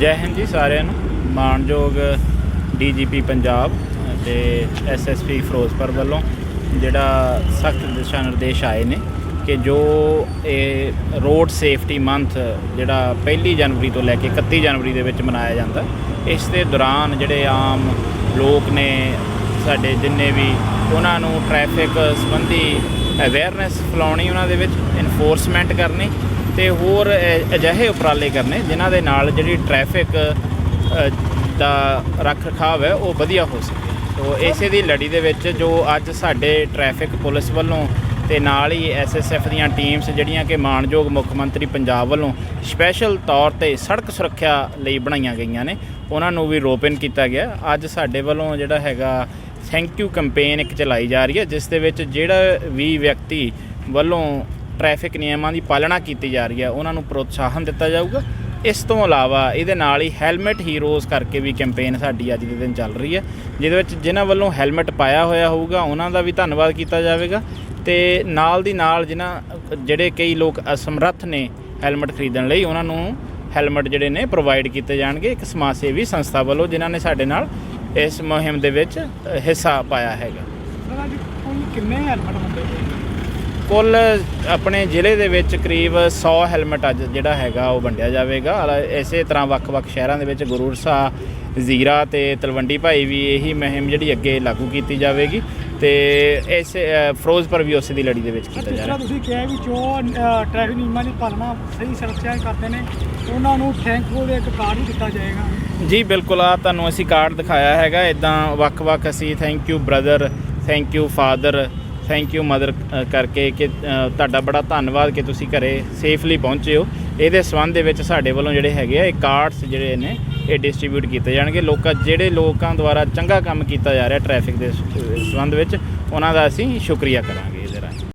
ਜੈ ਹਿੰਦ ਜੀ ਸਾਰਿਆਂ ਨੂੰ। ਮਾਣਯੋਗ ਡੀਜੀਪੀ ਪੰਜਾਬ ਤੇ ਐਸਐਸਪੀ ਫਿਰੋਜ਼ਪੁਰ ਵੱਲੋਂ ਜਿਹੜਾ ਸਖਤ ਦਿਸ਼ਾ ਨਿਰਦੇਸ਼ ਆਏ ਨੇ ਕਿ ਜੋ ਇਹ ਰੋਡ ਸੇਫਟੀ ਮੰਥ ਜਿਹੜਾ 1 ਜਨਵਰੀ ਤੋਂ ਲੈ ਕੇ 31 ਜਨਵਰੀ ਦੇ ਵਿੱਚ ਮਨਾਇਆ ਜਾਂਦਾ, ਇਸ ਦੇ ਦੌਰਾਨ ਜਿਹੜੇ ਆਮ ਲੋਕ ਨੇ ਸਾਡੇ ਜਿੰਨੇ ਵੀ ਉਹਨਾਂ ਨੂੰ ਟ੍ਰੈਫਿਕ ਸੰਬੰਧੀ ਅਵੇਅਰਨੈਸ ਫਲਾਉਣੀ ਉਹਨਾਂ ਦੇ ਵਿੱਚ ਇਨਫੋਰਸਮੈਂਟ ਕਰਨੀ ਤੇ ਹੋਰ ਅਜਿਹੇ ਉਪਰਾਲੇ ਕਰਨੇ ਜਿਨ੍ਹਾਂ ਦੇ ਨਾਲ ਜਿਹੜੀ ਟ੍ਰੈਫਿਕ ਦਾ ਰੱਖ ਰਖਾਵ ਹੈ, ਉਹ ਵਧੀਆ ਹੋ ਸਕੇ। ਸੋ ਇਸੇ ਦੀ ਲੜੀ ਦੇ ਵਿੱਚ ਜੋ ਅੱਜ ਸਾਡੇ ਟ੍ਰੈਫਿਕ ਪੁਲਿਸ ਵੱਲੋਂ ਤੇ ਨਾਲ ਹੀ ਐਸਐਸਐਫ ਦੀਆਂ ਟੀਮਸ ਜਿਹੜੀਆਂ ਕਿ ਮਾਣਯੋਗ ਮੁੱਖ ਮੰਤਰੀ ਪੰਜਾਬ ਵੱਲੋਂ ਸਪੈਸ਼ਲ ਤੌਰ ਤੇ ਸੜਕ ਸੁਰੱਖਿਆ ਲਈ ਬਣਾਈਆਂ ਗਈਆਂ ਨੇ, ਉਹਨਾਂ ਨੂੰ ਵੀ ਰੋਪਨ ਕੀਤਾ ਗਿਆ। ਅੱਜ ਸਾਡੇ ਵੱਲੋਂ ਜਿਹੜਾ ਹੈਗਾ ਥੈਂਕ ਯੂ ਕੈਂਪੇਨ ਇੱਕ ਚਲਾਈ ਜਾ ਰਹੀ ਹੈ, ਜਿਸ ਦੇ ਵਿੱਚ ਜਿਹੜਾ ਵੀ ਵਿਅਕਤੀ ਵੱਲੋਂ ਟ੍ਰੈਫਿਕ ਨਿਯਮਾਂ ਦੀ ਪਾਲਣਾ ਕੀਤੀ ਜਾ ਰਹੀ ਹੈ, ਉਹਨਾਂ ਨੂੰ ਪ੍ਰੋਤਸਾਹਨ ਦਿੱਤਾ ਜਾਊਗਾ। ਇਸ ਤੋਂ ਇਲਾਵਾ ਇਹਦੇ ਨਾਲ ਹੀ ਹੈਲਮਟ ਹੀਰੋਜ਼ ਕਰਕੇ ਵੀ ਕੈਂਪੇਨ ਸਾਡੀ ਅੱਜ ਦੇ ਦਿਨ ਚੱਲ ਰਹੀ ਹੈ, ਜਿਹਦੇ ਵਿੱਚ ਜਿਨ੍ਹਾਂ ਵੱਲੋਂ ਹੈਲਮਟ ਪਾਇਆ ਹੋਇਆ ਹੋਊਗਾ, ਉਹਨਾਂ ਦਾ ਵੀ ਧੰਨਵਾਦ ਕੀਤਾ ਜਾਵੇਗਾ। ਤੇ ਨਾਲ ਦੀ ਨਾਲ ਜਿਨ੍ਹਾਂ, ਜਿਹੜੇ ਕਈ ਲੋਕ ਅਸਮਰੱਥ ਨੇ ਹੈਲਮਟ ਖਰੀਦਣ ਲਈ, ਉਹਨਾਂ ਨੂੰ ਹੈਲਮਟ ਜਿਹੜੇ ਨੇ ਪ੍ਰੋਵਾਈਡ ਕੀਤੇ ਜਾਣਗੇ। ਇੱਕ ਸਮਾਜ ਸੇਵੀ ਸੰਸਥਾ ਵੱਲੋਂ ਜਿਨ੍ਹਾਂ ਨੇ ਸਾਡੇ ਨਾਲ ਇਸ ਮੁਹਿੰਮ ਦੇ ਵਿੱਚ ਹਿੱਸਾ ਪਾਇਆ ਹੈਗਾ। ਸਰ, ਅੱਜ ਕੁੱਲ ਕਿੰਨੇ ਹੈਲਮਟ ਵੰਡੇ ਨੇ? ਕੁੱਲ ਆਪਣੇ ਜ਼ਿਲ੍ਹੇ ਦੇ ਵਿੱਚ ਕਰੀਬ 100 ਹੈਲਮਟ ਅੱਜ ਜਿਹੜਾ ਹੈਗਾ ਉਹ ਵੰਡਿਆ ਜਾਵੇਗਾ। ਇਸੇ ਤਰ੍ਹਾਂ ਵੱਖ-ਵੱਖ ਸ਼ਹਿਰਾਂ ਦੇ ਵਿੱਚ ਗੁਰੂਰ ਸਾਹਿਬ ਜ਼ੀਰਾ ਤੇ ਤਲਵੰਡੀ ਭਾਈ ਵੀ ਇਹੀ ਮੁਹਿੰਮ ਜਿਹੜੀ ਅੱਗੇ ਲਾਗੂ ਕੀਤੀ ਜਾਵੇਗੀ ਤੇ ਇਸ ਫਿਰੋਜ਼ਪੁਰ ਵੀ ਉਸੇ ਦੀ ਲੜੀ ਦੇ ਵਿੱਚ ਕੀਤਾ ਜਾ ਰਿਹਾ। ਤੁਸੀਂ ਕਿਹਾ ਵੀ ਜੋ ਟ੍ਰੈਫਿਕ ਨਿਯਮਾਂ ਦੀ ਪਾਲਣਾ ਸਹੀ ਸੁਰੱਖਿਆ ਕਰਦੇ ਨੇ ਉਹਨਾਂ ਨੂੰ ਥੈਂਕਫੁਲ ਦੇ ਇੱਕ ਕਾਰਡ ਵੀ ਦਿੱਤਾ ਜਾਏਗਾ। ਜੀ ਬਿਲਕੁਲ ਆ ਤੁਹਾਨੂੰ ਅਸੀਂ ਕਾਰਡ ਦਿਖਾਇਆ ਹੈਗਾ। ਇਦਾਂ ਵੱਖ-ਵੱਖ ਅਸੀਂ thank you brother thank you father thank you mother ਕਰਕੇ ਕਿ ਤੁਹਾਡਾ ਬੜਾ ਧੰਨਵਾਦ ਕਿ ਤੁਸੀਂ ਘਰੇ ਸੇਫਲੀ ਪਹੁੰਚੇ ਹੋ। ਇਹਦੇ ਸੰਬੰਧ ਦੇ ਵਿੱਚ ਸਾਡੇ ਵੱਲੋਂ ਜਿਹੜੇ ਹੈਗੇ ਆ, ਇਹ ਕਾਰਡਸ ਜਿਹੜੇ ਨੇ, ਇਹ ਡਿਸਟ੍ਰੀਬਿਊਟ ਕੀਤੇ ਜਾਣਗੇ। ਲੋਕਾਂ, ਜਿਹੜੇ ਲੋਕਾਂ ਦੁਆਰਾ ਚੰਗਾ ਕੰਮ ਕੀਤਾ ਜਾ ਰਿਹਾ ਟ੍ਰੈਫਿਕ ਦੇ ਸ- ਸੰਬੰਧ ਵਿੱਚ, ਉਹਨਾਂ ਦਾ ਅਸੀਂ ਸ਼ੁਕਰੀਆ ਕਰਾਂਗੇ।